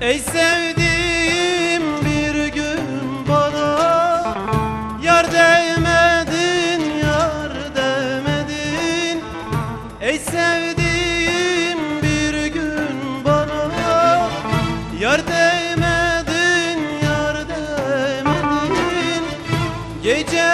Ey sevdiğim bir gün bana Yar değmedin, yar değmedin Ey sevdiğim bir gün bana Yar değmedin, yar değmedin Gece